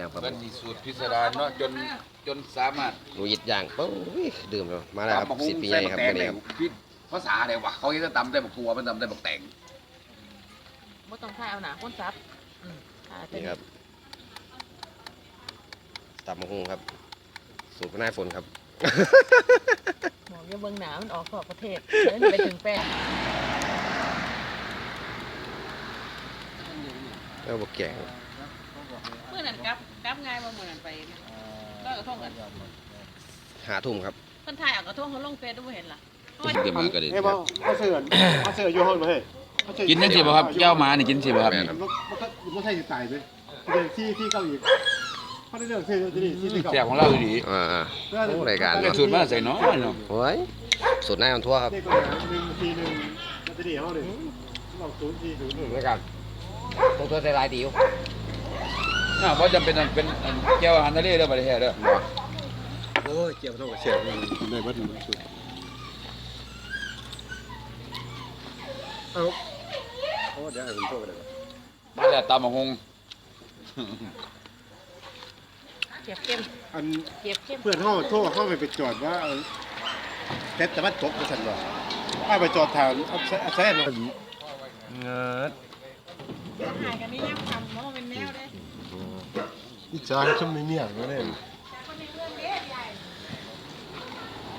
ย่างปลาหมันมึกมีสูตรพิสดารเนาะจนจนสามารถหนูยิดย่างปุ๊บดื่มแล้วมาแล้วครับตำบักหุ่งสิบปีใส่ใหญ่บัคกรับแตงวันได้นี้ครับคิดภาษาอะไรวะเขาจะตำได้บักตัวมันตำได้บักแตงบ่ต้องทายเอาหนาคนซับอืมทายไปนี่ครับตับมะฮุงครับ สูตรพนายฝนครับหมองอย่าเบิ่งหนามันออกขอบประเทศเดี๋ยวไปถึงแป้ง แล้วบกแกงเมื่อนั้นกลับกลับง่ายบ่มื้อนั้นไปนะก็กระทงกันหาทุ่มครับเพิ่นทายเอากระทงเขาลงเฟซดูบ่เห็นล่ะเกิดมาก็ได้เฮ้ยบ่เขาเสือนเขาเสืออยู่ห้องมาเฮ้ยเขาเสือกินนั่นสิบ่ครับเจ้าหมานี่กินสิบ่ครับนี่ มันมันก็มันใช่ตายไปเรื่องที่ที่เก้าอีกเขาได้เรื่องที่ที่นี่ที่ที่เก้าแซ่บของเราอยู่ดีอ่าๆโอ้รายการแต่เนาะสูตรมาใส่น้อยเนาะโอ้ยสูตรนายอันทั่วครับเด็กก็หาหนึ่งทีหนึ่งมันจะดีเขาหนึ่งเราศูนย์ทีศูนย์หนึ่งรายการ ตัวตัวใส่ลายติวน่าบ่จำเป็นต้องเป็นอันแก้วอาหารทะเลเด้อบ่ได้แท้เด้อโอ้ยเกี่ยวกับเสียงในวัดหนึ่งสุดเอาโอ้เดี๋ยวให้ผมโทษกันเลยมาแล้วตำบักหุ่งเก็บเข้มอันเก็บเข้มเพื่อนเขาโทษเขาไปไปจอดว่าเพชรแต่ว่าตกไปสั่นว่าถ้าไปจอดทางเอาแซ่บเงิ ดหายกันนี่ยังทำเพราะมันเป็นแนวเด้อีจางชุ่มในเนี่ยก็ได้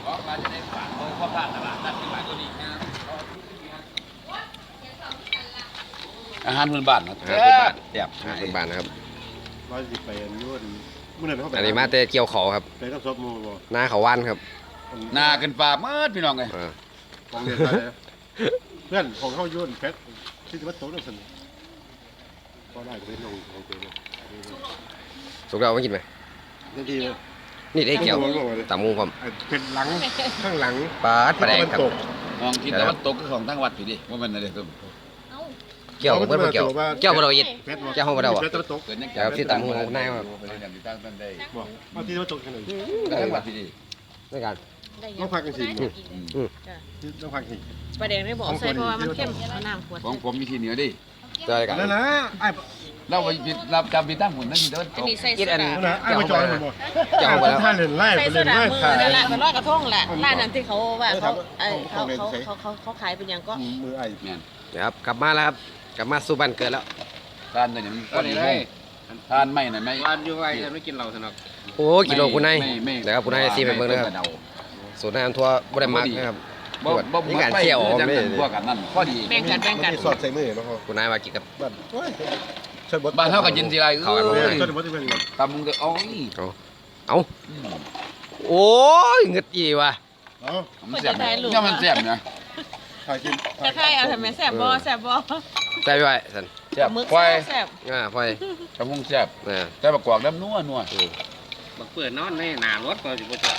อ๋อมาจะได้ฝากเบอร์พ่อพลาดตลาดนัดที่บ้านตัวนี้นะอาหารพื้นบ้านนะแซ่บแซ่บหาเป็นบ้านนะครับว่าสิไปอันนู้นเมื่อไหร่เขาไปอันนี้มาแต่เกี่ยวเขาครับไปกับซบมูบ่หน้าเขาว่านครับหน้ากันฟ้าเมื่อพี่น้องไงอ่าของเรียนไปเลยเพื่อนของเขายุ่นเพชรที่จะมาโตนั่นสิ ก็ได้ก็เป็นลงของเจเลยสุกเราไม่กินไหมนาทีเลยนี่ได้เกี่ยวตำมุงผมเป็นหลังข้างหลังปลาดปลาแดงครับ ตกมองคิดแต่ว่าตกก็ของทั้งวัดอยู่ดิว่ามันอะไรเพิ่มเอ้าเกี่ยวเพื่อนเกี่ยวเกี่ยวบ่เรายิดเพชรแก้วห้องบ่ได้วะเพชรจะมาตกเกิดยังเดี๋ยวที่ตำมุงของนายครับเป็นอย่างที่ตั้งต้นได้บอกเอาที่จะมาตกกันหน่อยทั้งวัดอยู่ดิรายการ ได้ยัต้องพักกันสิได้กินอืมจ้ะต้องพักสิ ปลาแดงได้บอกใส่เพราะว่ามันเข้มเอาน้ำขวดของผมมีที่เหนือดิเจอรายการนั่นนะไอ้เราไปผิดรับจำผิดตั้งหุ่นนั่นที่ตะวันตอันกนี้ใส่กินโซอันดานั่นนะไอ้มาจอยมันบอกเกี่ยวไปแล้วท่านเล่นไล่ใส่ไปโซเล่นดาไล่มือถ่ายนั่นแหละเป็นร้อยกระทงแหละเอาร้านนั้นที่เขาว่าเขาเออเอาเขาเอาเขาเอาเขาเขาเขาขายเป็นอย่างก็มือไอ้แม่นนะครับกลับมาแล้วครับกลับมาสู่บ้านเกิดแล้ว ทานแต่อย่างนี้ก็ดีให้ทานไม่นะไม่วันอยู่ไว้จะไม่กินเหล้าสนักโอ้กิโลคุณนายไม่ไม่เดี๋ยวครับคุณนายซีไปเบิ่งเลยครับไม่สูตรนายอันทั่วบ่ได้มักนะครับ บ่ บ่นี่การเที่ยวออกจังเลยกันพวกกันนั่นพอดีแบ่งกันแบ่งกันสอดใส่มือแล้วเขาคุณนายมากินกับ บ้านโอ้ยช่วยบดบ้านเฮาก็กินทีไรเข้ากันบ่เอ้ได้ยช่วยบดที่เป็นตำมึงก็โอ้ยเอาโอ้ยเงึดอีว่ะเอ้ามันแซ่บนะเนี่ยมันแซ่บนะถ่ายกินจะใครเอาทำไมแซ่บบ่แซ่บบ่ใส่ไปไว้สันแซ่บหมึกควายแซ่บอ่าพอยตำมึงแซ่บนะแต่ประกอบน้ำนัวนัวบักเปิดนอนในหนารถก็สิบ่จอด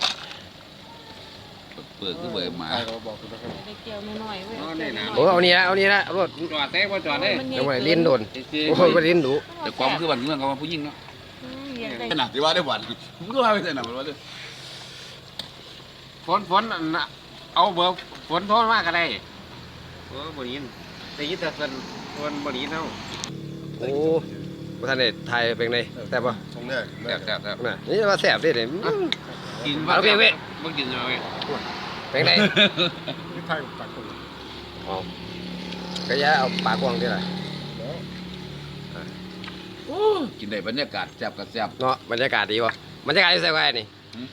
เปิดคือเบิดหมาถ่ายเราบอกคุณนะครับได้เกี่ยวน้อยๆเว้ยนอนในหนาโอ้เอานี่ละเอานี่ละเอารถจอดได้บ่จอดได้มันยังไงลิ้นโดนจริงโอ้ยบ่ลิ้นดุแต่ความคือวันเมืองเขาว่าผู้หญิงเนาะอืมเลี้ยงได้ขนาดที่ว่าได้หวานผมก็ว่าไม่ใช่หนามันว่าได้ฝนฝนอันน่ะเอาเบอร์ฝนโทษมากก็ได้โอ้บ่ยินได้ยินแต่เพิ่นเพิ่นบ่ยินเฮาโอ้บ่ทันได้ถ่ายเป็นไงแซ่บป่ะตรงนี้แซ่บแซ่บแซ่บน่ะนี่ว่าแซ่บเด้เด้อืมกินเอาเว้ยเว้ยบ่กินเอาเว้ย เป็นไงที่ถ่ายปากคนอ๋อก็อย่าเอาปากกว้างเด้ล่ะกินได้บรรยากาศแซ่บกับแซ่บเนาะบรรยากาศดีว่ะบรรยากาศอยู่ไสไว้นี่หืม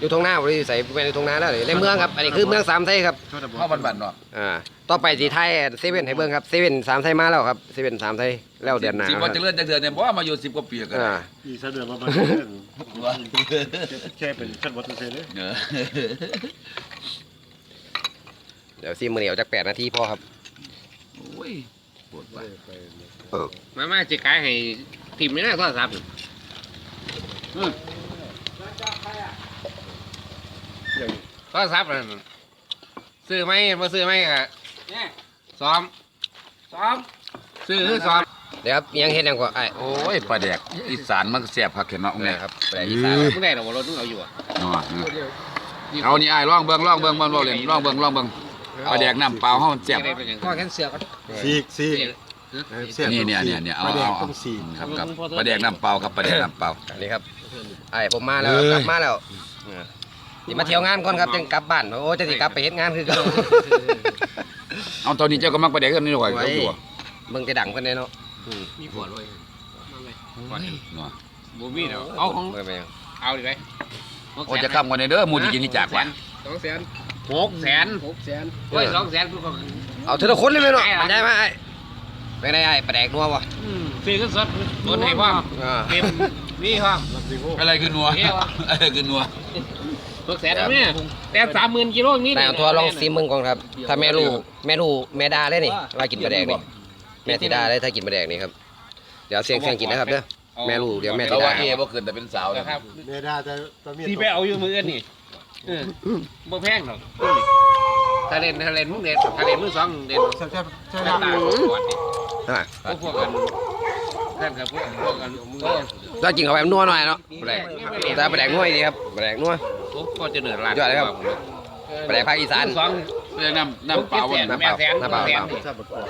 อยู่ตรงหน้าบ่ได้อยู่ไสเป็นอยู่ตรงหน้าแล้วนี่ในเมืองครับ อันนี้คือเมืองสามไทยครับช่วยแต่บข้าวบันๆเนาะอ่า ต่อไปสีไทยเซเว่นให้เบิ่งครับเซเว่นสามไทยมาแล้วครับเซเว่นสามไทยแล้วเดือนหน้าสิบควัรันบจะเลื่อนจะเดือนเนี่ยเพราะว่ามาอยู่สิบกว่าปีกันอ่า อีเสด็จมาบ้านแค่เป็นขั้นวัดเฉยเลยเออเดี๋ยวซีมือเหนียวจากแปดนาทีพอครับ โอ้ยปวดไปมามาสิขายให้ทีมนี่นะโทรศัพท์ อย่างโทรศัพท์นั่นซื้อไหมบ่ซื้อไหมก็ซ้อม ซ้อม ซื้อคือซ้อม เดี๋ยวครับยังเห็นยังกว่าไอ้โอ้ยปลาแดกอีสานมันก็แซ่บคักเห็นเนาะนี่เนี่ยครับแปลอีสานมึงได้ดอกบ่รถมึงเอาอยู่อะเนาะเอานี่ไอ้ายลองเบิ่งลองเบิ่งมันบ่เล่นลองเบิ่งลองเบิ่งปลาแดกน้ำเปล่าเฮามันแซ่บได้เป็นหยังก็แค่เสือก็ซีกซีกเนี่เนี่ยเนี่ยเนี่ยเอาปลาแดเอากเอาต้องสี่ครับครับปลาแดกน้ำเปล่าครับปลาแดกน้ำเปล่าอันนี้ครับไอ้ผมมาแล้วเอ้ยกลับมาแล้ว เออนี่มาเที่ยวงานก่อนครับจึงกลับบ้านโอ้จะสิกลับไปเฮ็ดงานคือเก่าเอาตอนนี้เจ้าก็มักปลาแดกกันนี่หน่อยไว้ครับตัวเบิ่งแต่ดังเพิ่นเด้เนาะมีขวดเลยเนาะบูมี่เนาะเอาของเบิ่งไปยังเอาดิไปโอ้จะข้ามกันเด้อหมูที่กินที่จากว่ะสองแสนหกแสนหกแสนโอ้ยสองแสนกูก็เอาทีละคนเลยไหมเนาะไอ้ล่ะมันได้ไหมไอ้เป็นไงไอ้ปลาแดกนัวบ่ซื้อขึ้นสดบนให้พ่ออ่าเต็มนี่พ่อรับสิโง่อะไรคือนัวเนี่ยวะอะไรคือนัว หกแสนแล้วเนี่ยแต่สามหมื่นกิโลนี่นายเอาทัวร์ลองซิมมึงก่อนครับ ถ้าแม่ลูกแม่ลูกแม่ดาเลยนี่ว่ากินปลาแดกนี่แม่สีดาเลยถ้ากินปลาแดกนี่ครับ เดี๋ยวเสียงเสียงกินนะครับเด้อแม่ลูกเดี๋ยวแม่เราสีดาว่าเอบ่ขึ้นแต่เป็นสาวนะนะคครัรับบเมดาจะจะมีที่ไปเอาอยู่มืออนนี่เออบ่แพงหรอกถ้าเล่นถ้าเล่นมึงเด่นถ้าเล่นมึงสองเด่นใช่ใช่ใช่ตาดำตาก่อนดิอ่าพวกพวกกัน แค่กับพวกพวกกันโอ้เรากินเข้าไปมันนัวหน่อยเนาะปลาแดกแต่ปลาแดกนัวดีครับปลาแดกนัวโหก็จะเหนือร้านยอดเลยครับปลาแดกภาคอีสานสองปลาแดกน้ำน้ำเปล่าแสว่ะนแม่แสนน้ำเปล่าแสนทราบประกอบ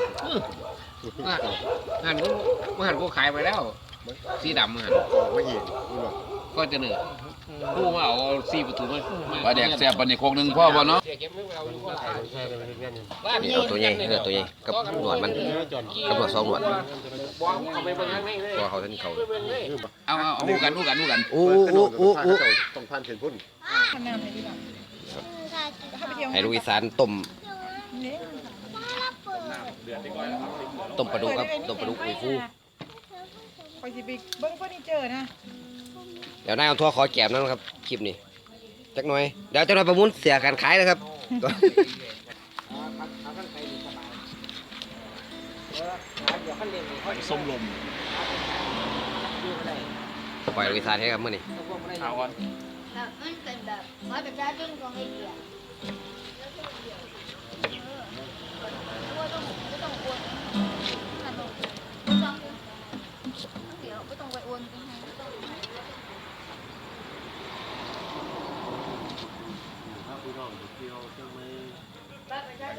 หันกูมื่อหันกูขายไปแล้ว สีดำมื่อหันออกมาอีกนี่บอกก็จะเหนือ กูมาเอาสีประตูมาปลาแดกแซ่บปลาในโคกหนึงพ่อบ่เนาะใช่เลยเงี้ยนี่เอาตัวใหญ่เออตัวใหญ่กับหนวดมันกับหนวดสองหนวดเอาไปเบิ่งข้างในเลยตัวเขาท่านเขาเอาเอาเอาหูกันหูกันหูกันโอ้โอ้โอ้โอ้ต้องพันเห็นพุ่นทำงานอะไรดีกว่าถ้าไปเที่ยวให้ลูกอีสานต้มเนี่ยต้มปลาดุกครับต้มปลาดุกอุยฟูไปสิไปเบิ้งเฟอร์นิเจอร์นะเดี๋ยวนายเอาทัวร์ขอแกมนั่นครับคลิปนี้จักหน่อยเดี๋ยวจักหน่อยประมูลเสียการขายนะครับส้มลมปล่อยลูกอีสานให้ครับมื้อนี้เอาก่อนแบบมันเป็นแบบว่าประชาชนของไอ้เดีย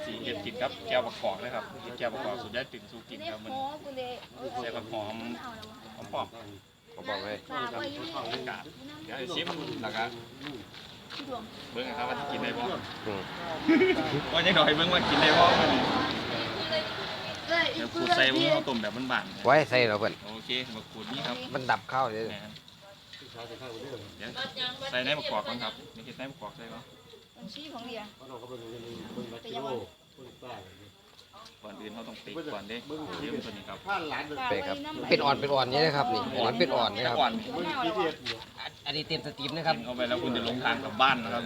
สีเห็ดกินครับแก้วประกอบนะครับกินแก้วประกอบสุดได้ตื่นสู้กินเนี่ยครับมันโม้กูเลยใส่ผักหอมหอมปอมขอบอกให้ฝากไว้อยู่นี่กาดเดี๋ยวชิมแล้วก็ที่ดวงเบิ้งนะครับว่ากินได้บ่อืมว่าจะหน่อยเบิ้งว่ากินได้บ่มื้อนี้เอ้ยเดี๋ยวเพื่ขูดอนใส่เบิ้งพี่ข้าวต้มแบบบ้านไว้ใส่เราเพิ่นๆโอเคมาขูดนี่ครับ มันดับข้าวเลยแหมเดี๋ยวใส่ในประกอบก่อนครับนี่เห็ดในประกอบใส่ก่อน บัญชีของเดียก่อนอื่นเขาต้องติ๊กก่อนเด้เยี่ยมตัวนี้ครับผ่านหลานเลยไปครับ เป็นอ่อนเป็นอ่อนนี่นะครับนี่อ่อนเป็นอ่อนนะครับ ก่อนมึงกี่เทียบอันอันนี้เต็มสตรีมนะครับ กินเข้าไปแล้วคุณจะลงทางกลับบ้านนะครับ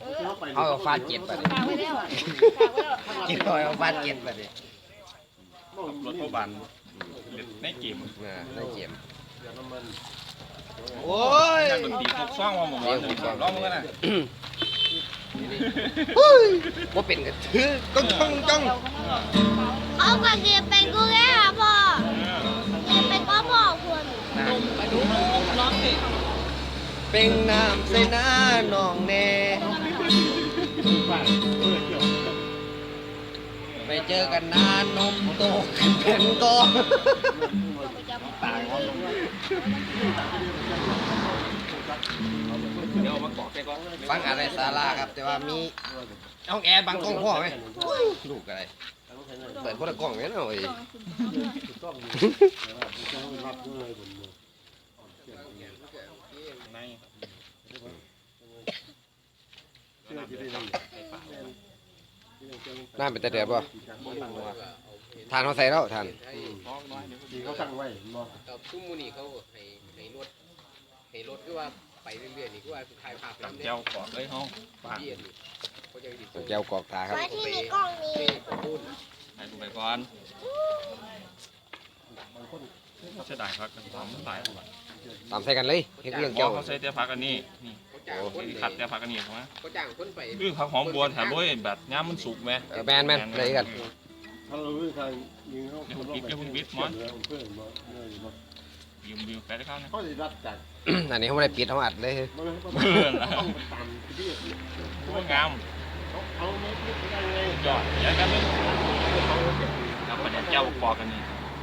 เออเอาฟาดเจ็ดไปฝากไว้แล้วฝากไว้แล้วกินหน่อยเอาฟาดเจ็ดไปดิรถเข้าบ้านในเกมอ่าได้เจ็บมันโอ้ยนักดนตรีทุกซ่องมาหมดเลยร้องมึงกันนะ ว่าเป็นกันถือก้องจ้องจ้องเขาก็เรียนเป็นกูแก่พ่อเรียนเป็นก็พ่อควรเป็นน้ำใส่หน้าน้องแน่ ไปเจอกันนานนมโตขึ้นเป็นกอไปจำตาย ฟังอะไรสาระครับ แต่ว่ามีห้องแอร์บางกล้องพ่อไหมลูกอะไรเปิดคนลกล้องไหมเนาะเอ้ยน้ำเป็นแตะเดือดป่ะทานเขาใส่แล้วทานที่เขาตั้งไว้บ่ซุ้มมูนี่เขาให้ให้รถให้รถคือว่า ไปเรื่อยๆนี่คือว่าถ่ายภาพจับเจ้ากอดเลยห้องปากแก้วกอกตาครับไว้ที่มีกล้องนี้ให้ดูไปก่อนเสียดายพักกันทำตายตามใส่กันเลยเฮ็ดเรื่องแก้แก้ววเขาใส่เตี้ยพักอันนี้นี่โอ้ยขัดเตี้ยพักอันนี้ใช่ไหมเขาจ้างคนไปคือผักหอมบัวแถมด้วยแบบย่ามมันสุกไหมแมนแมนเลยกัน ถ้าเราทางยิงเขาเพื่อนบ่เนื่อยบ่ยืม ยืมไปได้ข้าวนะเขาสิรัดจากอันนี้เขาไม่ได้ปิดเขาอัดเลยบ่เลยต้องตามที่โอ้งามเขาเอาไม่ได้ไงยอดเดี๋ยวกันเลยครับประเด็นเจ้าปอกกันนี่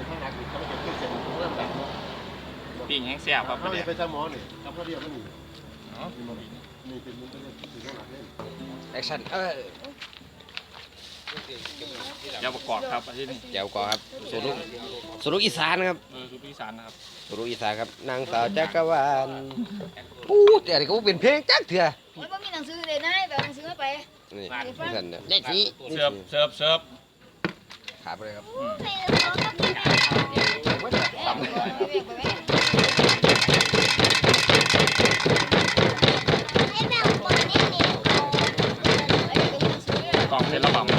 ทางหลักเขาไม่เก็บเครื่องเสียงเริ่มดังปิ้งแห้งแซ่บครับเขาประเลเดี๋ยยวไปสมอนี่ทำเขาเดียวมันนี่เนาะนี่มันนี่เป็นมันเป็นเป็นข้างหลักเล่นแอคชั่น เออ แก้วประกอบครับอันที่นี่เดี๋ยวก่อนครับสูตรลูกสูตรลูกอีสานครับเออคือพี่สานนะครับสูตรลูกอีสานครับนางสาวจักรวาลปูดแต่ก็บ่เป็นเพลงจักเถื่อโอ้ยบ่มีหนังสือเลยนะแบบหนังสือมาไปนี่เพื่อนเนี่ยเลขสีเสิร์ฟเสิร์ฟเสิร์ฟขาไปเลยครับใครจะร้องกับพี่แม่ตำเลยไปแม่ให้แม่คนนี้นี่ไอ้เด็กหนังสือกล่องเป็นระบำเสี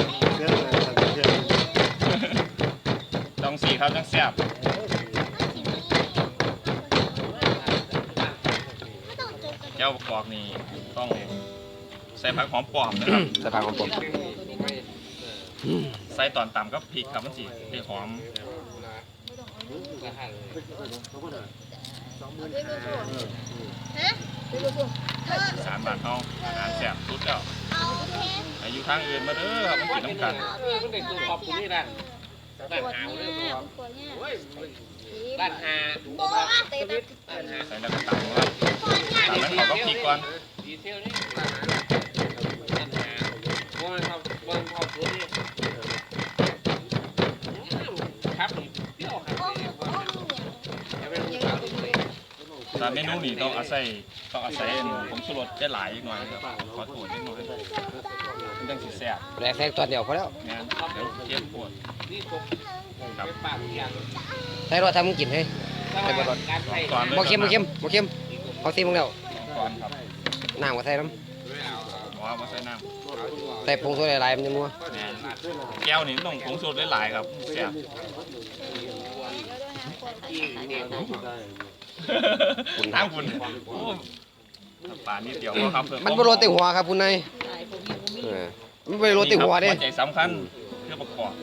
ยง ต้องสีครับต้องแซ่บแก้วประกอบนี่ต้องใส่ผักหอมปลอมนะครับสะพานของผมใส่ตอนต่ำก็พริกครับมันสิได้หอมสารบานเฮาอาหารแซ่บสุดแล้วอายุทางอื่นมาเด้อครับมันกินน้ำกันขอบคุณนี่นะ บ้านหาวเลยบ้านหาโบ้เตะตะใส่แล้วก็ตำครับตำแล้วเขาก็พริกก่อนแต่เมนูนี้ต้องอาศัยต้องอาศัยผมชูรสได้หลายหน่อยครับขอโทษนิดหน่อย มันจังสิแซ่บแรกแซงตอนเดียวพอแล้วงานเดี๋ยวเทียมปวดครับใส่รถทำมึงกินให้ใส่บรถก่อนเลยบ่เค็มบ่เค็มบ่เค็มเอาซีมึงแล้วก่อนครับน้ำก็ใส่น้บอกว่ามาใส่น้ำใส่ผงชูรสหลายๆมันจะนัวำแม่นแก้วนี่ต้องผงชูรสได้หลายครับแซ่บทางคุณโอ้น้ำปลานิดเดียวก็ครับเพิ่มันบ่โรตีหัวครับคุณนาย เออมันบ่ได้โรตีหัวเด้ใจสำคัญเพื่อประกอบ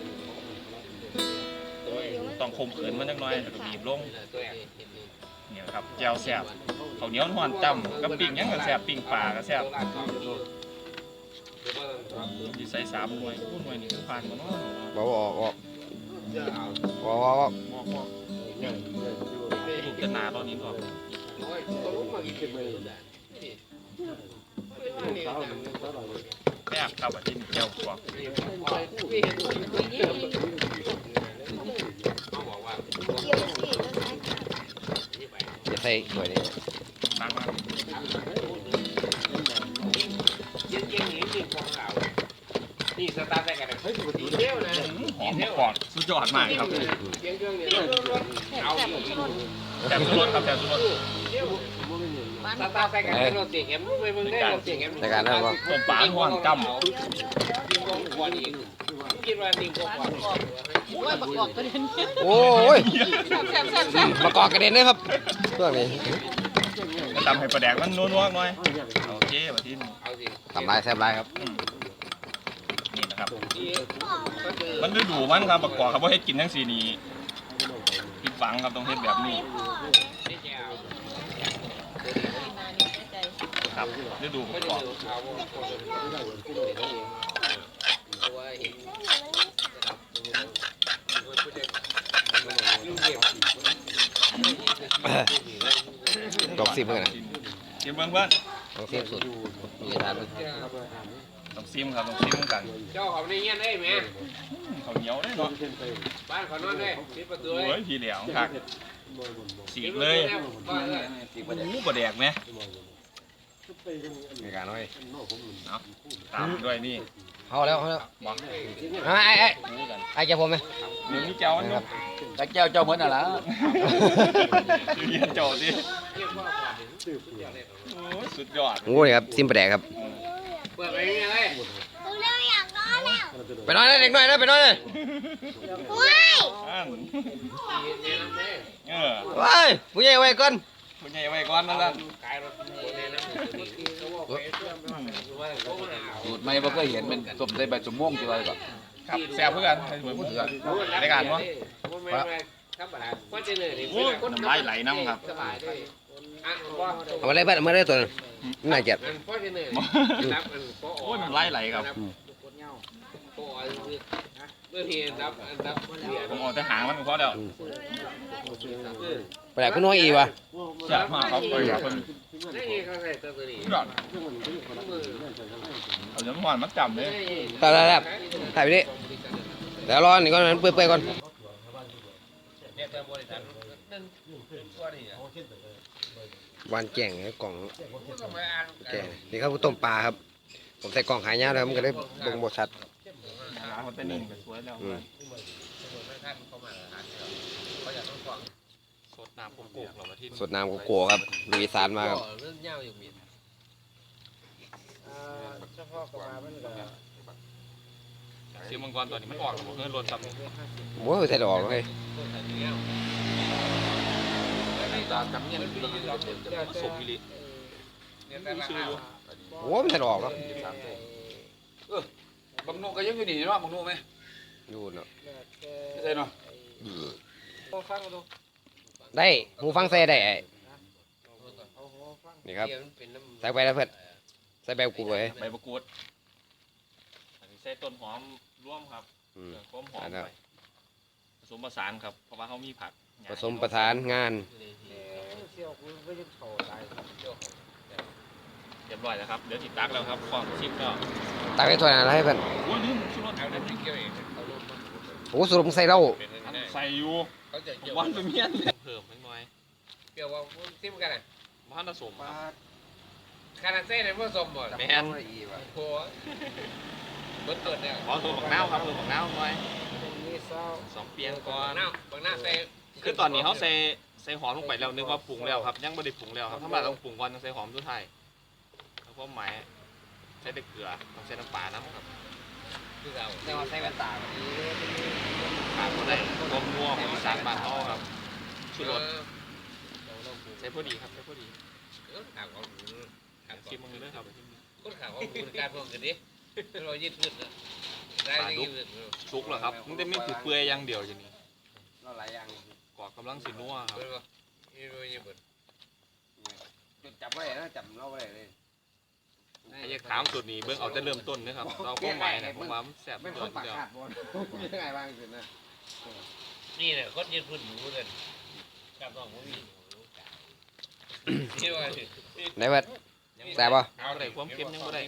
ต้องคมขืนมันจักหน่อยแล้วก็บีบลงเนี่ยครับแจ่วแซ่บข้าวเหนียวหวานจ้ำกับปิ้งหยังก็แซ่บปิ้งปลาก็แซ่บดีใส่สามหน่วยคู่หน่วยนี่คือผ่านมาเนาะบ่ออกออกออกออกออกบอกบอกลูกจะหนาตอนนี้ก่อน แซ่บครับอันนี้แจ่วกรอบจะใส่ถ้วยนี้มากมากหอมประกอบสุดยอดมากครับแซ่บสุดครับแซ่บสุด รสในการนั้นบ่ต้มปลาห่วงจำว่าประกอบประเด็นโอ้ยแซ่บแซ่บแซ่บมากอกกระเด็นเลยครับช่วงนี้ก็ตำให้ปลาแดกมันนัวๆหน่อยโอเคมาที่นี่ทำลายแซ่บลายครับนี่นะครับ มันฤดูมันครับประกอบครับว่าให้กินทั้งสีนี้ผิดหวังครับต้องเฮ็ดแบบนี้ ครับฤดูประกอบลองซิมเพื่อนนะชิมเบิ่งเพื่อนลองซิมสุดมีทานเบิ่งต้องซิมครับต้องซิมกัน เจ้าเขาในเงี้ยได้ไหมข้าวเหนียวได้เนาะบ้านเขานอนได้ปิดประตูเลยโอ้ยพี่เหลียวคักสีกเลยโอ้โหปลาแดกไหม ในการน้อยเอาตามด้วยนี่เอาแล้วเอาแล้วบอกไอ้ไอ้ไอ้นี่กันไอ้เจ้าผมไหมเดี๋ยวนี้เจ้าอันคนี้รับตะแก้วเจ้าเหมือนน่ะล่ะเรียนเจ้าดิโอ้ยสุดยอดโอ้ยครับซิมปลาแดกครับเปิดไปเงี้ยเลยผมเร็วอยากนอนแล้วไปนอนเลยเด็กน้อยนะไปนอนเลยว้ายอันเออว้ายผู้ใหญ่ไว้ก่อน คุณใหญ่ไว้ก่อนนั่นล่ะสูตรใหม่บ่เคยเห็นเป็นสมใส่ใบสมม่วงจังไดก่อนครับแซ่บเพื่อกันให้เหมือนพูดถึงรายการวะครับว่าจะเหนื่อยโอ้ยน้ำลายไหลน้ำครับสบายด้วยอะว่าเอามาเลยบ้านเอามาเลยตัวนั้นน่าเกลียดอันพ่อจะเหนื่อยรับอันพ่อโอ้ยน้ำลายไหลครับ พ่อด้วยตัวนี้นับนับเบียร์ผมเอาแต่หางมันก็พอแล้วปลาแดกก็น้อยอีกว่ะแซ่บมากครับเลยครับเพิ่นนี่เขาใส่ตัวนี้ยอดเอาน้ำมันมาจำเลยตาแลบถ่ายไปดิเดี๋ยวรอนี่ก่อนนั้นเปื่อยๆก่อนเนี่ยแต่บริษัทนั่นตัวนี้อะวานแก่งให้กล่องก็มาอ่านแก่งนี่ครับต้มปลาครับ ผมใส่กล่องหายากแล้วมันก็เลยเบิ่งบ่ชัด หางมันแต่นิ่งก็สวยแล้วอืมท่านเข้ามาหาเขาอยากต้องฟังสดน้ำโกโก้เรามาที่สดน้ำโกโก้ครับลุยสานมาครับเรื่องเงาอย่างมีเฉพาะกับมามันก็เสียมังกรตอนนี้มันออกแล้วบ่เพิ่นรถซ้ำโอ้ยใส่ดอกเลยตากับเนี่ยมันผสมอีหลีเนี่ยแต่ละโอ้ยมันใส่ดอกเนาะ บางโนก็ยังอยู่นี่เนาะบางโนไหมดูเนาะใช่เนาะได้หูฟังใส่ได้ไอ้นี่ครับเป็นน้ำใส่ไปแล้วเพื่อนใส่แบบกูไว้ใบมะกรูดอันนี้ใส่ต้นหอมร่วมครับอืมเออความหอมอันนั้นไปผสมผสานครับ เพราะว่าเขามีผักผสมประสานงานเสี่ยวคุณไม่ได้โตตาย เสี่ยวเรียบร้อยแล้วครับ เดี๋ยวติดตักแล้วครับความชิมแล้วตักให้ถ้วยอะไรให้เพื่อนโอ้ยลืมชุดรสเอาน้ำพริกเกี่ยวเองเขาลงมาโอ้สรุปมึงใส่เหล้าเป็นอันนั่นใส่อยู่เขาจะเกี่ยววันเป็นเมียนเพิ่มนิดหน่อยเกี่ยวว่าซิมกันอะบ้านผสมครับ คาราเซ่เนี่ยผสมหมดแมนโอ้เบิดเกิดเนี่ยขอตัวบักนาวครับตัวบักนาวหน่อยสองเปียงก่อนน้าบางหน้าใส่คือตอนนี้เขาใส่ใส่หอมลงไปแล้วนึกว่าปรุงแล้วครับยังไม่ได้ปรุงแล้วครับถ้ามาต้องปรุงก่อนต้องใส่หอมสุดท้าย แล้วก็หมายใส่แต่เกลือต้องใส่น้ำปลาน้ำครับคือเราแต่ว่าใส่แว่นตาขาดก็ได้รวมนัวของอีสานบ้านเขาครับชุดรสใส่พอดีครับใส่พอดีข่าวของข่าวชิมมึงเลยครับคนข่าวของคุณการเพิ่มกันดิเรายืดยืดได้ยืดสุกเหรอครับมันจะไม่ถือเปื่อยอย่างเดียวอย่างนี้เราหลายอย่างกว่ากำลังสินัวครับเปิดป่ะนี่รู้ยังเปิดจับไว้นะจับเราไว้เลย ไอ้ยักถามสุดนี้เบื้องเอาแต่เริ่มต้นนะครับ เราก็หมายนะผมว่ามันแซ่บเป็นเกิคนนปากเดียวขาดบอลยังไงบ้างสินะนี่เนี่ยคนยืดพื้นหมูกันกับน้องผมมีนี่ว่าไหนเพื่อนแซ่บปะเอาอะไรความเค็มยังไม่ได้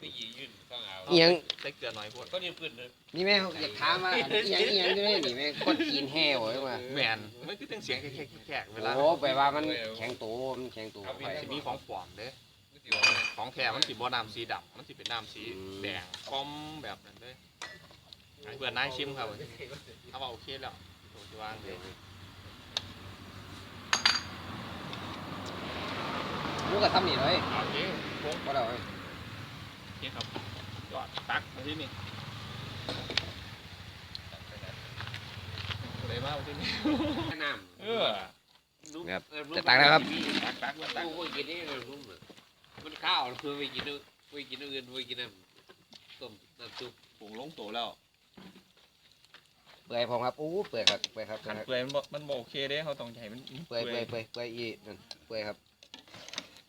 พี่ยืดต้องเอาอีหยังใส่เกลือหน่อยพวดคนยืดพื้นเลยนี่แม่เขาอยากถามว่าอีหยังอีหยังอยู่นี่นี่แม่คนกินแห้วไว้มาแมนมันคือเสียงแค่แค่เวลาโอ้ไปว่ามันแข็งตัวมันแข็งตัวไปสิมีของปลอมเด้ ของแท้มันสิบ่น้ำสีดำมันสิเป็นน้ำสีแดงกลมแบบนั้นเด้ให้เพื่อนนายชิมครับถ้าว่าโอเคแล้วผมจะวางเลยกูก็ทำนี่เลยโอเคโค้งก็ได้เว้ยโอเคครับยอดตักมาที่นี่เลยมากที่นี่น้เออ ครับจะตักแล้วครับตักตักมาำตักกูกินนี่เลยรุ่มเลย มันข้าวคือไปกินไปกินอื่นไปกินน้ำต้มน้ำซุปปรุงลงโตแล้วเปื่อยพร้อมครับอู้เปื่อยครับเปื่อยครับขันเปื่อยมันบ่มันบ่โอเคเด้เขาต้องใช้มันเปื่อยเปื่อยเปื่อยเปื่อยอีนั่นเปื่อยครับ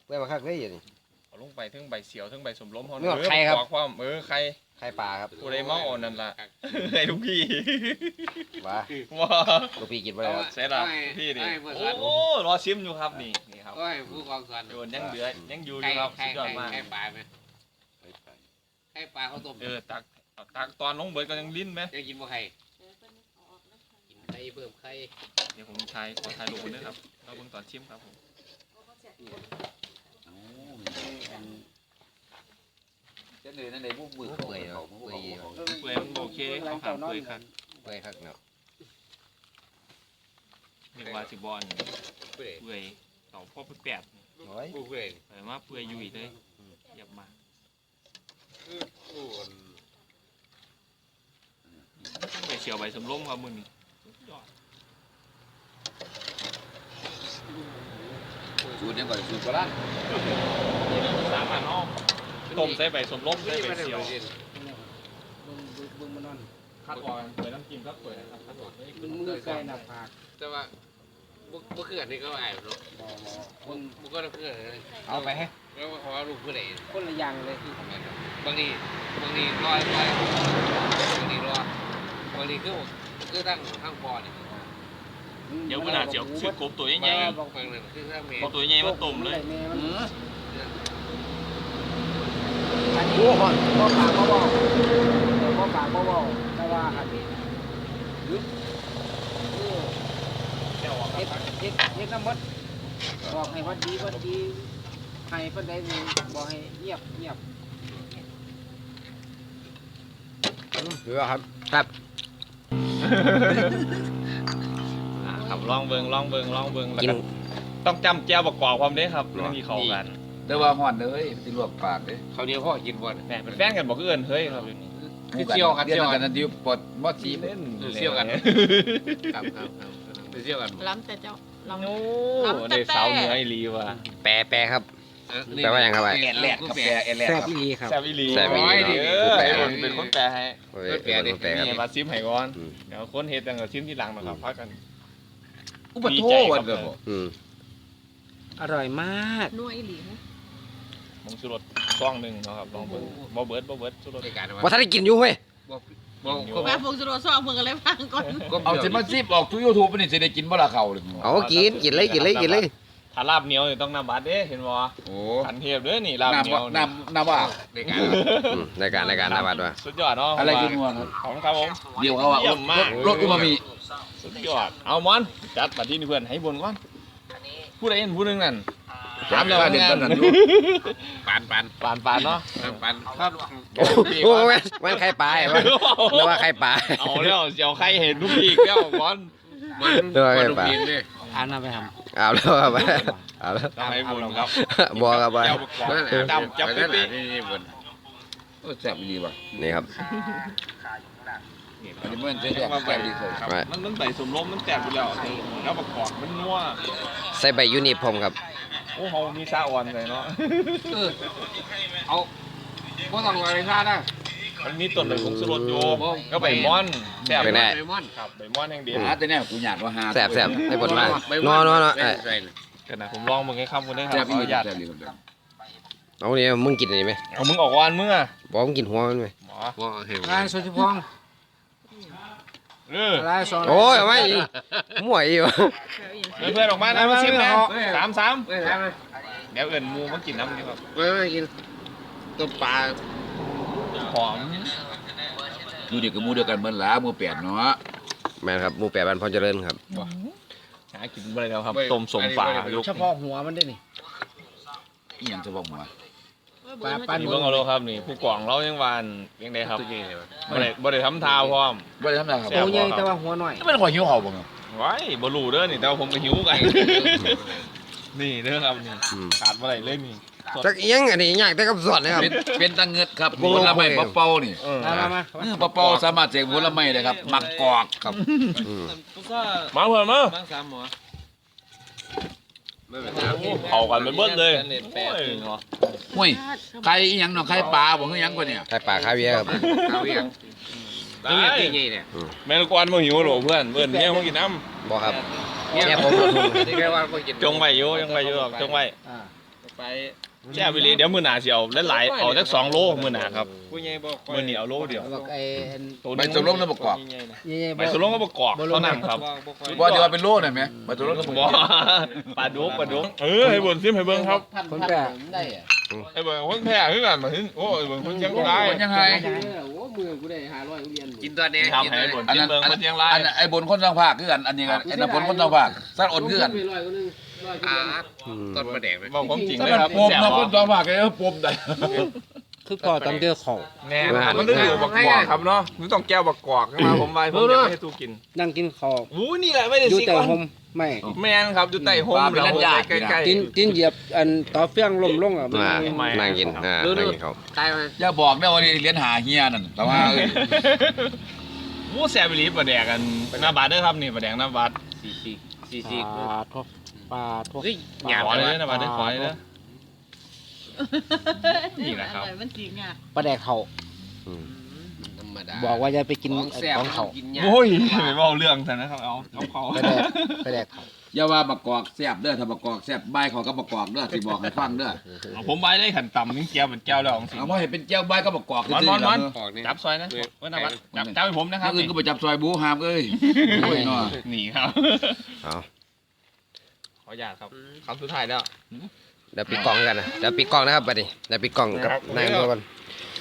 เปื่อยมาคักเลยอย่างนี้เอา ลงไปถึงใบเสียวถึงใบสมล้มเขาไม่ว่าใครครับ อกความเออใครไข่ปลาครับกูได้เมาอ่อนนั่นล่ะไอ้ลูกพี่ว้าว้าลูกพี่กินไปแล้วครับเสร็จละพี่นี่โอ้รอชิมอยู่ครับนี่นี่ครับโอ้ยผู้กองสอนโยนยังเหลือยังอยู่อไข่ยู่ครับไข่สุดยอดมากไข่ปลาไหมไข่ปลาเขาต้มเออตักเอาตักตอนลงเบิดก็ยังลิ้นไหมจะกินบ่ไข่กินไข่เพิ่มไข่เดี๋ยวผมถ่ายขอถ่ายรูปด้วยครับเราเบิ่งตอนชิมครับผมันจะเหนื่อยนั่นเลยมุกมือเปื่อยครับเปื่อยเปื่อยมันโอเคเขาหามเปื่อยครับเปื่อยครับเนาะนี่ว่าสิบอลเปื่อยเปื่อยเขาพ่อไปแปดโอ้ยเปื่อยเออมาเปื่อยอยู่อีกเลยเยี่ยมาไปเสียวใบสมล้มครับมึงนี่สุดยอดสูตรยังก่อนสูตรโบราณ สานเนาต้มใส่ใบสมลมใส่ใบเสียวบึงมันนอนคัดออกเปิดน้ำจิ้มครับเปิดนะครับคัดออกมันมือไก่หน้าผากแต่ว่าบุกบุคืออันนี้ก็อายเนาะบุกบุกก็ต้องคืออันนี้เอาไปให้แล้วขอลูกผู้ใดคนละอย่างเลยที่บางทีบางทีรอยรอยบางทีรอวันนี้คือคือตั้งข้างพอเนี่ยเดี๋ยวมื้อหน้าสิเอาซื้อกบตัวใหญ่ฟังเลยคือตั้งเมๆตัวใหญ่มาต้มเลย อ้โหพ่ปากพ่อบอกพ่ปากพ่บอกแต่ว่าอันนี้ยึดเฮ็ดเฮ็ดเฮ็ดน้ำมันบอกให้วัดดีวัดดีให้เพิ่นได้มีบอกให้เงียบเงียบเรือครับอะครับลองเบิงลองเบิงลองเบิงแล้วกิน ก็ต้องจำแก้วประกอบความเด้ครับมันมีเขากัน เดี๋ยวว่าห่อนเลยสิลวกปากเด้เขาเดียวพ่อกินบ่นแหม่เป็นแฟนกันบอกคือเอิ้นเฮ้ยครับเดี๋ยวนี้ คือเชี่ยวกันเดี๋เชี่ยวกักันน นั่นอยู่ปลดบ่ชีเล่นเชี่ยวกัน ครับครับครับคือเชี่ยวกันล้ำแต่เจ้าล้ำ โอ้ลำแต่ได้สาวเหนืออีหลีว่ะแปรแปรครับแปลว่าอย่างไรครับแอดแลดครับแปรแอดแลดแซ่ครับบอีหลีครับ แซ่บอีหลีแซ่บอีหลีเอผู้อแปลไอ้คนเป็นคนแปลให้โอ้ยเป็นคนแปรครับ นี่มาซิมให้ก่อนอืม เดี๋ยวคนเฮ็ดจังก็ซิมที่หลังนะครับพักกัน อุปโทษเด้อบ่อืมอร่อยมาก นัวอีหลีนะ ผมชูรสกล้องหนึงเนาะครับลองเบิ่งบ่เบิดบ่เบิดชูรสในการว่าถ้าได้กินอยู่เว้ยบอกแม่ฟงสุโรซองเพิ่งก็เลยฟังก่อนเอาสิมาซิบออกทุก YouTube นี่สิได้กินบ่ล่ะเขาเลยเอากินกินเลยกินเลยกินเลยถ้าลาบเหนียวนี่ต้องน้ำบัดเด้เห็นบ่โอ้ขันเทพเด้อนี่ลาบเหนียวน้ำน้ำน้ำว่าในการอืมในการในการนวัดว่าสุดยอดเนาะอะไรคือนัวครับขอบคุณครับผม เดี๋ยวเขาว่าเยี่ยมมากรสอุมามิสุดยอด เอามอน จัดบัดนี้เพื่อนให้บนก่อนผู้ใดเห็นผู้หนึงนั่น ถามแล้วว่าเด็กคนนั้นอยู่ปานปานปานปานเนาะปานครับโอ้โหแม่นแม่นใครปลายวะนึกว่าใครปลาเอาแล้วเสียวใครเห็นทุกทีแก้วก่อนมันเดี๋ยวให้มันปาปีนเลยอ่านเอาไปทเอาแล้วครับเอาแล้วต้องให้บุญครับบอกครับว่าเจ้าประกอบดำจับไปปิ๊นั่นบนี่นี่บนโอ้แซ่บดีว่ะนี่ครับอันนี้มันจะแซ่บแซ่บดีเลยครับมันมันใส่สมรมมันแตกไปแล้วแล้วประกอบมันนัวใส่ใบยูนิฟอร์มครับ โอ้เฮามีซาอ่อนเลยเนาะ เอาพวกต้องอะไรท่านะมันมีต้นใบผงสุรสอยู่ก็ใบม่อนแซ่บเป็นไงไมอนครับใบม่อนแห่งเดียวหาแต่เนี่ยกูอยากว่าหาแซ่บแซ่บให้ผลมานัวนัวนัวเอ้ย ใส่กันนะผมลองมึงให้คำคุณได้คแซ่รับบอีขออนุญาตแซ่บดีครับเอาเนี่ยมึงกินอันนี้ไหมเอามึงออกวานมึงอะบอกมึงกินหัวมันไหมหมอว่าเห็นำลายสุทธิพงศ์ เออลายสองโอ้ยเอาไม่มั่วอีกวะเพื่อนๆออกมานะมาชิมนะสามสามไม่ทำเลยเดี๋ยวเอินหมูมากินน้ำดีครับไม่ไม่กินต้มปลาหอมอยู่ดีกับหมูเดียวกันเหมือนหลาหมูแปดเนาะแม่นครับหมูแปดบันพรเจริญครับหากินอะไรแล้วครับต้มสมฝาลูกเฉพาะหัวมันได้นี่อีหยังจะบอกหมู ปลาปั้นนี่เบิ่งเอาเลยครับนี่ผู้กองเรายังวานยังไงครับตัวใหญ่เลยวะบ่ได้บ่ได้ทำทาวพร้อม บ่ได้ทำอะไรครับแซ่บตัวใหญ่แต่ว่าหัวหน่อยไม่ได้ขอหิวเขาบ่เนาะไว้บ่รู้เด้อนี่แต่ว่าผมก็หิวกันนี่เด้อครับนี่อืมขาดบ่ได้เลยนี่จักเอียงอันนี้ยากแต่กับสอนนะครับ เป็นเป็นตังเงิดครับโอ้ผโหลไม้ปะเป่านี่เออมามามาเออปะเป่าสามารถเสกผลไม้ได้ครับ มักกอกครับอืมมาเพิ่นมา บ้างสามหมอ ไม่เป็นไรโอ้เข้ากันไปเบิดเลยโอ้ยเนาะห้วยใครอีหยังเนาะใครปลาบ่คือหยังกว่าเนี่ยไข่ปลาคาเวียร์ครับเอาอีกตัวใหญ่ตัวใหญ่เนี่ยแม่ลูกอ่อนบ่หิวหรอเพื่อนเพื่อนเนี่ยมากินน้บอกครับเนี่ยผมรถทุนนี่แค่ว่าพอกินำจงไว้อยู่จงไว้อยู่จงไว้อ่าไป แช่ไปเลยเดี๋ยวมื้อหน้าสิเอาหลายๆเอาจัก2โลมื้อหน้าครับผู้ใหญ่บอกมื้อนี้เอาโลเดียวบอกไอ้ตัวหใบนึ่งตกลงแล้วประกอบใหญ่ๆใบสุลงก็ประกอบเท่านั้นครับบ่เดี๋ยวว่าเป็นโลได้ไหมใบตกลงก็บ่บ่ปลาดุกปลาดุกเออให้เบิ่งซิมให้เบิ่งครับคนแก่ให้เบิ่งคนแพ้คือกันมาถึงโอ้ยเบิ่งคนเชียงรายเป็นยังไงกินตัวนี้ครับกินให้ตัวเบิ่งอันซิมนั้นเบิ่งอันคนั้นนเชียงรายอันนั้นไอ้บนคนทางภาคคือกันอันนี้กันไอ้นั่นบนคนทางภาคสัตว์อดคือกัน อ่าต้นมะแดงไหมบอกความจริงถ้าเลยมันครับปมแซ่บเนาะบ่ คนทางภาคก็เออปมได้คือพอตำเดือของ แน่ครับมันต้องอยู่บักกอกครับเนาะมันต้องแก้วบักกอกขึ้นมาผมไว้ผมอยากให้ตู้กินนั่งกินข้าวอู้นี่แหละไม่ได้อยู่สิแต่ก่อนโฮมไม่แม่นครับอยู่ใต้โฮมแล้วใกล้ๆกินกินเหยียบอันต่อเฟี้ยงล่มลงอะมันอ่าไม่นั่งกินอ่านั่งกินเขาตายไปอย่าบอกนะว่าเรียนหาเฮียนั่นแต่ว่าเอ้ยวู้แซ่บอีหลีปลาแดกกันหน้าบาทเด้อครับนี่ปลาแดกหน้าบาทสี่สี่สี่ ปสี่ลาทบปลาทบเฮ้ยหยาบขอเลเลยยนะบาทเด้อขอเลยเด้อนี่แหละครับมันสีงาปลาแดกเขาอืมธรรมดาบอกว่าอย่าไปกินของแซ่บของเขากินยาโอ้ยไม่เอาเรื่องแต่นะครับเอาเอาเขาปลาแดกปลาแดกเขาอย่าว่าบักกอกแซ่บเด้อถ้าบักกอกแซ่บใบเขาก็บักกอกเด้อสิบอกให้ฟังเด้อเอาผมใบได้ขันต่ำนึงแก้วเป็นแก้วแล้วของสิ เอามาให้เป็นแก้วใบก็บักกอกมันมันมันออกนี่ จับซอยนะเว้ยนะวัดจับจับให้ผมนะคครัรับบอื่นก็ไปจับซอยบูหามเอ้ยโอ้ยเนาะ หนีครับ เอาข ออนุญาตครับคำสุดท้ายแล้วเดี๋ยวปิดกล้องกันนะเดี๋ยวปิดกล้องนะครับบัดนี้เดี๋ยวปิดกล้องกับนายอำเภอกัน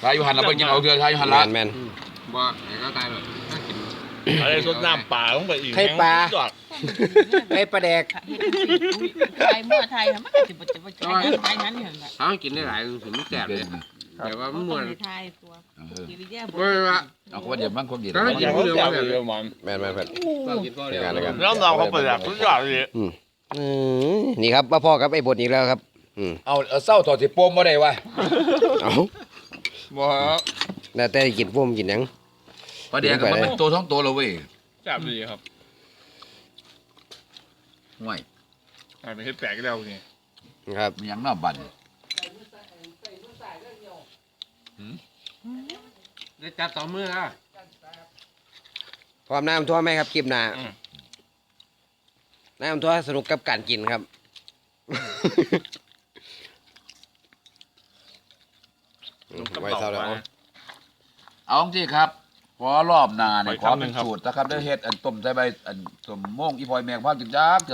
ทายอยู่หันเราไปกินเอาเถื่อทายอยู่หันแมละนแมนบ่เดี๋ยวก็ตายเลยน่ากินอะไรสดน้ำป่าลงไปอีกไข่ปลาจอดไข่ปลาแดกเฮ็ดจังซี่ไทยเมื่อไทยน่ะมันก็สิบ่จะบ่ใช่นั้นไทยนั้นอย่างน่ะเขากินได้หลายถึงมันแซ่บเลยแต่ว่ามันบ่มต้อวงนไปไทยตัวกิริยาบ่เว้ยว่าเอาก็ว่าเดี๋ยวมันคงดีแล้วกินเขาเร็วแก้วแบบเรือมันแมนแมนแมนกินก็ในเร็วการในการแล้วน้องเขาเปิดแบบสุดยอดเลย อืมอืมนี่ครับมาพ่อกับไอ้บทอีกแล้วครับ อืมเอาเอาเศร้าถอดสิโปมบ่ได้วะเอาบ่แล้วแต่กินพุ่มกินหยังประเดี๋ยวมันเป็นตัวท้องตัวเลยเว้ยแซ่บดีครับห่วยอ่าเป็นเฮ็ดแปลกแล้วนี่ครับมันยังน่าบั่นได้จับสองมืออะ พร้อมน้ำท่วมไหมครับคลิปหน้า น้ำท่วมสนุกกับการกินครับ ไว้เท่าแล้ว เอาจริงครับขอรอบหน้าเนี่ยไปขอคำหนึ่เป็นงครับสูตรนะครับได้เฮ็ดอันต้มใส่ใบอันต้มโม่งอีพอยแมงพากินจักเถื่อ